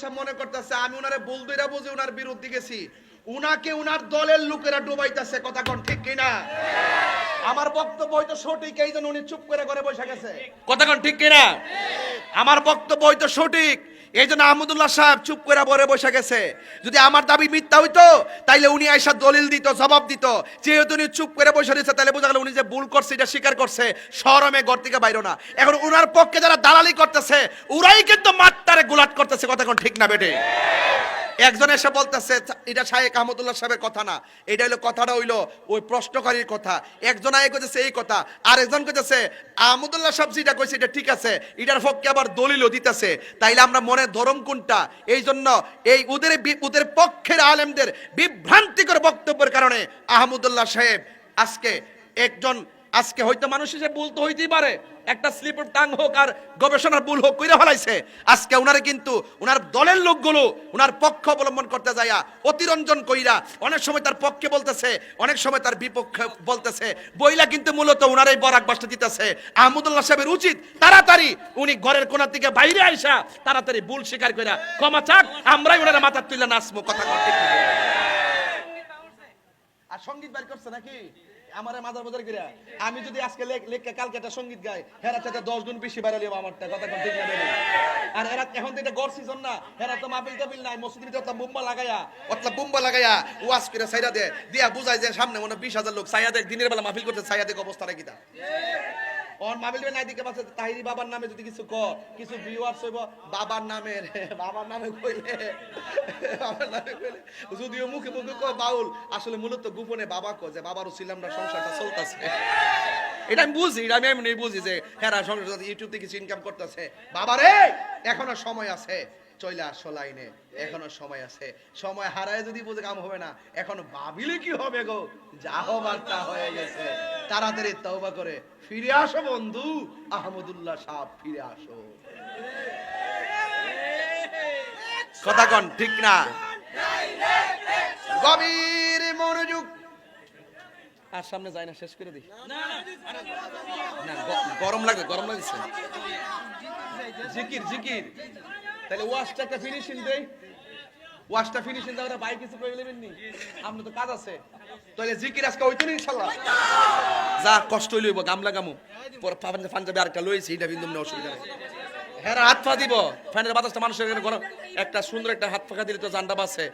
সাহেব মনে করতেছে আমি উনারে বলদইরা বুঝে উনার বিরুদ্ধে গেছি। উনাকে উনার দলের লোকেরা ডুবাইতেছে কথা কোন ঠিক কিনা? আমার বক্তব্য হয়তো সঠিক এই জন্য উনি চুপ করে করে বসে গেছে। কথা কোন ঠিক কিনা? আমার বক্তব্য হয়তো সঠিক। এই জন্য আহমদুল্লাহ সাহেব চুপ করে বরে বসে গেছে। যদি আমার দাবি মিথ্যা হইতো, তাইলে উনি আইসা দলিল দিত, জবাব দিত। যেহেতু উনি চুপ করে বসে রয়েছে তাহলে বোঝা গেল উনি যে ভুল করছে, এটা স্বীকার করছে। শরমে ঘর থেকে বাইরো না। এখন উনার পক্ষে যারা দালালি করতেছে ওরাই কিন্তু মাত্রারে গুলাট করতেছে, কথা এখন ঠিক না বেটে একজন এসে বলতেছে, এটা শাহেক আহমদুল্লাহ সাহেবের কথা না, এটা হলো কথাটা হইল ওই প্রশ্নকারীর কথা। একজন আগে কইতেছে এই কথা আর একজন কইতেছে, আহমদুল্লাহ সাহেব যেটা কইছে এটা ঠিক আছে, এটার পক্ষে আবার দলিলও দিতেছে। তাইলে আমরা মনে ধরম কোনটা? এই জন্য এই ওদের ওদের পক্ষের আলেমদের বিভ্রান্তিকর বক্তব্যের কারণে আহমদুল্লাহ সাহেব আজকে একজন আজকে হয়তো মানুষ হিসেবে ভুল তো হইতেই পারে। একটা স্লিপ টাং হোক আর গবেষণার ভুল হোক কইরা ফেলাইছে। আজকে উনারে কিন্তু উনার দলের লোকগুলো উনার পক্ষ অবলম্বন করতে যাইয়া অতিরঞ্জন কইরা অনেক সময় তার পক্ষে বলতেছে, অনেক সময় তার বিপক্ষে বলতেছে। বইলা কিন্তু মূলত উনার এই বরাক বাসটা দিতেছে। আহমদুল্লাহ সাহেবের উচিত তাড়াতাড়ি উনি ঘরের কোনা থেকে বাইরে আইসা তাড়াতাড়ি ভুল স্বীকার কইরা, ক্ষমা চাক, আমরাই ওনারা মাথার তুলে নাচবো, কথা আর সংগীত বের করছে নাকি? আমারে মাজার বাজার কইরা, আমি যদি আজকে লেখ- লেখকে কালকে একটা সংগীত গাই হেরা চাইতে দশ গুণ বেশি বাইরে লিব আমারটা, কথা ঠিক না আর এরা এখন তো এটা গড় সিজন না, হেরা তো মাপিল টাপিল নাই মসজিদ তো বুম্বা লাগায়া, অতলা বুম্বা লাগায়া ওয়াজ করে সাইরা দে দিয়া বুঝাই যে সামনে মনে বিশ হাজার লোক সাইয়া দেখ দিনের বেলা মাহফিল করতে সাইয়া দেখ অবস্থা রাখি তা? দিকে পাশে তাহিরি বাবার নামে যদি কিছু কর কিছু ভিউয়ার্স হইব, বাবার নামে বাবার নামে কইলে, বাবার নামে কইলে। যদিও মুখে মুখে কয়, বাউল। আসলে মূলত গোপনে বাবা কয় যে, বাবারও ছিলামরা সংসারটা চলতেছে। এটা আমি বুঝি, এটা আমি এমনি বুঝি যে হ্যাঁ সংসার ইউটিউব থেকে কিছু ইনকাম করতেছে। বাবারে, এখনও সময় আছে। চলে আসো লাইনে এখনও সময় আছে সময় হারায় যদি বুঝে কাম হবে না এখনও ভাবিলে কি হবে গো যা হবার তা হয়ে গেছে তাড়াতাড়ি তওবা করে ফিরে আসো বন্ধু আহমদুল্লাহ সাহ ফিরে আসো কথা কন ঠিক না গভীর মনোযোগ আর সামনে যায় না শেষ করে দিই না গরম লাগে গরম লাগছে জিকির জিকির তাহলে ওয়াশটা একটা ফিনিশিং দেই। ওয়াশটা ফিনিশিং দাও ভাই কিছু করে নেবেন নি? আপনি তো কাজ আছে। তাহলে জিকির আজকে হইতো না ইনশাআল্লাহ। যা কষ্ট লইব গামলা গামু। পর পাঞ্জাবি পাঞ্জাবি আরেকটা লইছি, এটা বিন্দু না, অসুবিধা নেই। হ্যাঁ হাত পা দিব। ফ্যানের বাতাসটা মানুষের গরম। একটা সুন্দর একটা হাত ফাঁকা দিলে তো জানটা বাসে